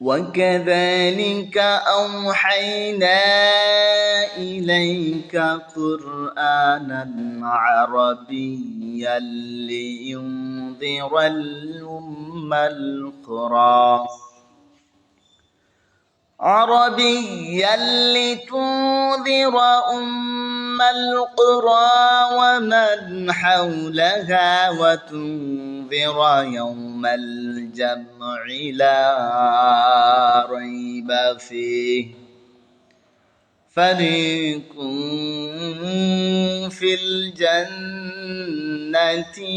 وكذلك أوحينا إليك قرآنا عربيا لينذر الأم القرى. عربيا لتنذر أم القرى ومن حولها وتنذر يوم الجمع لا ريب فيه فريق في الجنة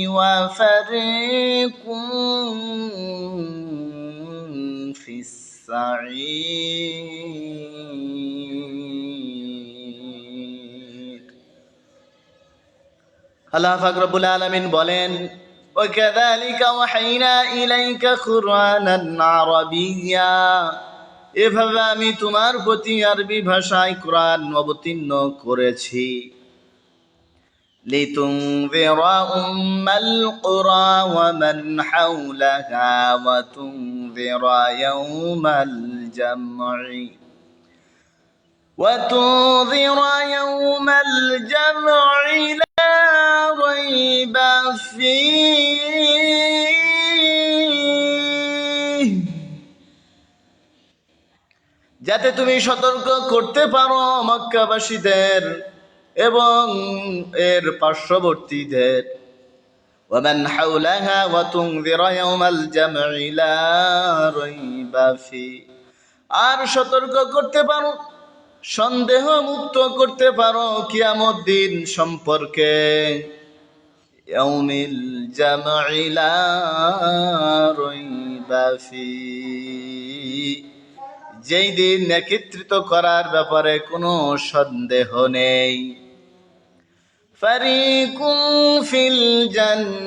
وفريق في السعير আল্লাহ ফাকরবুল আলমিন বলেন وكذلك وحينا إليك قرآنا عربيا এভাবে আমি তোমার প্রতি আরবি ভাষায় কোরআন অবতীর্ণ করেছি لتنذر أم القرى ومن حولها وتنذر يوم الجمع وتنذر يوم الجمع لا ريب فيه যাতে তুমি সতর্ক করতে পারো মক্কাবাসীদের এবং এর পার্শ্ববর্তীদের ومن حولها وتنذر يوم الجمع لا ريب فيه আর সতর্ক করতে পারো সন্দেহ মুক্ত করতে পারো কিয়ামত দিন সম্পর্কে ইয়াউমিল জাম'i লা রাইবা ফীহ যেই দিন একত্রিত করার ব্যাপারে কোনো সন্দেহ নেই। ফারিকুম ফিল জান্নাহ,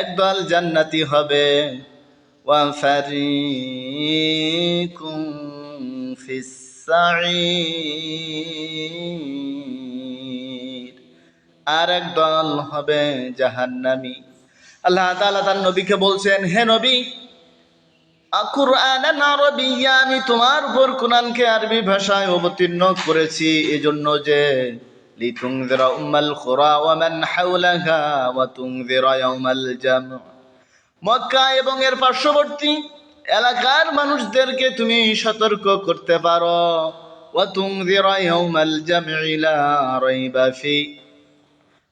একদল জান্নাতি হবে। ওয়া ফারিকুম ফিস সাঈর আর একদল হবে জাহান্নামী। আল্লাহ তাআলা তার নবীকে বলছেন, হে নবী আমি তোমার উপর কোরআনকে আরবি ভাষায় অবতীর্ণ করেছি। এজন্য যে লিতুনযিরা উম্মাল কুরা ওয়া মান হাওলাহা ওয়া তুনযিরা ইয়াউমাল জাম' মক্কা এবং এর পার্শ্ববর্তী এলাকার মানুষদেরকে তুমি সতর্ক করতে পারো। ওয়া তুনযিরা ইয়াউমাল জাম'i লা রাইবা ফি।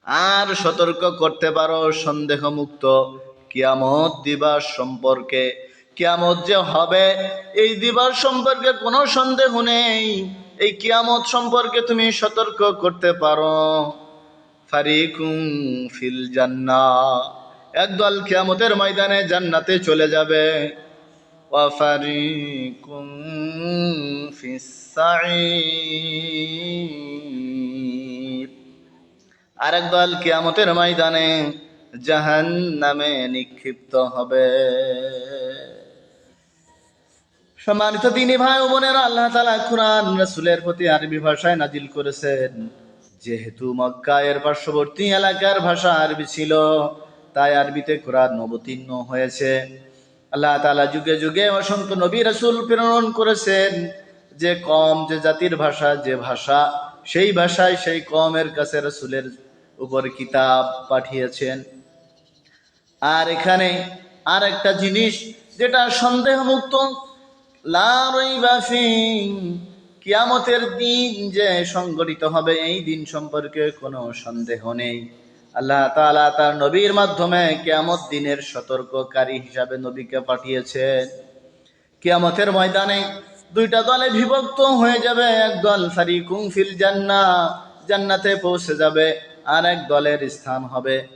আর সতর্ক করতে পারো সন্দেহ মুক্ত কিয়ামত দিবস সম্পর্কে। কিয়ামত যে হবে, এই দিবস সম্পর্কে কোনো সন্দেহ নেই। এই কিয়ামত সম্পর্কে তুমি সতর্ক করতে পারো। ফারিকুম ফিল জান্না একদল কিয়ামতের ময়দানে জান্নাতে চলে যাবে। ওয়াফারিকুম ফিস সাঈর আরেক দল কিয়ামতের ময়দানে জাহান নামে নিক্ষিপ্ত হবে। সম্মানিত দিনী ভাই বোনেরা, আল্লাহ তালা কুরআন রাসূলের প্রতি আরবি ভাষায় নাজিল করেছেন। যেহেতু মক্কা এর পার্শ্ববর্তী এলাকার ভাষা আরবি ছিল, তাই আরবিতে কোরআন অবতীর্ণ হয়েছে। আল্লাহ তালা যুগে যুগে অসংখ্য নবী রাসূল প্রেরণ করেছেন যে কম যে জাতির ভাষা, যে ভাষা সেই ভাষায় সেই কমের কাছে রাসূলের উপর কিতাব পাঠিয়েছেন। আর এখানে আর একটা জিনিস যেটা সন্দেহ মুক্ত কিয়ামতের দিন যে সংগঠিত হবে, এই দিন সম্পর্কে কোনো সন্দেহ নেই। আল্লাহ তাআলা তার নবীর মাধ্যমে কিয়ামত দিনের সতর্ককারী হিসাবে নবীকে পাঠিয়েছেন। কিয়ামতের ময়দানে দুইটা দলে বিভক্ত হয়ে যাবে, এক দল ফারিকুম ফিল জান্না জান্নাতে পৌঁছে যাবে। আর এক দলের স্থান হবে।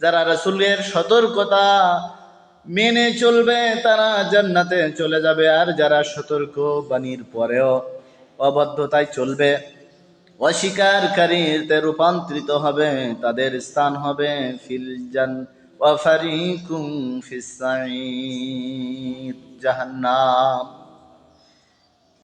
যারা রাসূলের সতর্কতা মেনে চলবে, তারা জান্নাতে চলে যাবে। আর যারা সতর্ক বাণীর পরেও অবদ্ধতায় চলবে, অস্বীকারীতে রূপান্তরিত হবে, তাদের স্থান হবে ফিল জান। ওয়াফারিকুম ফিস সাইর। জাহান্নাম।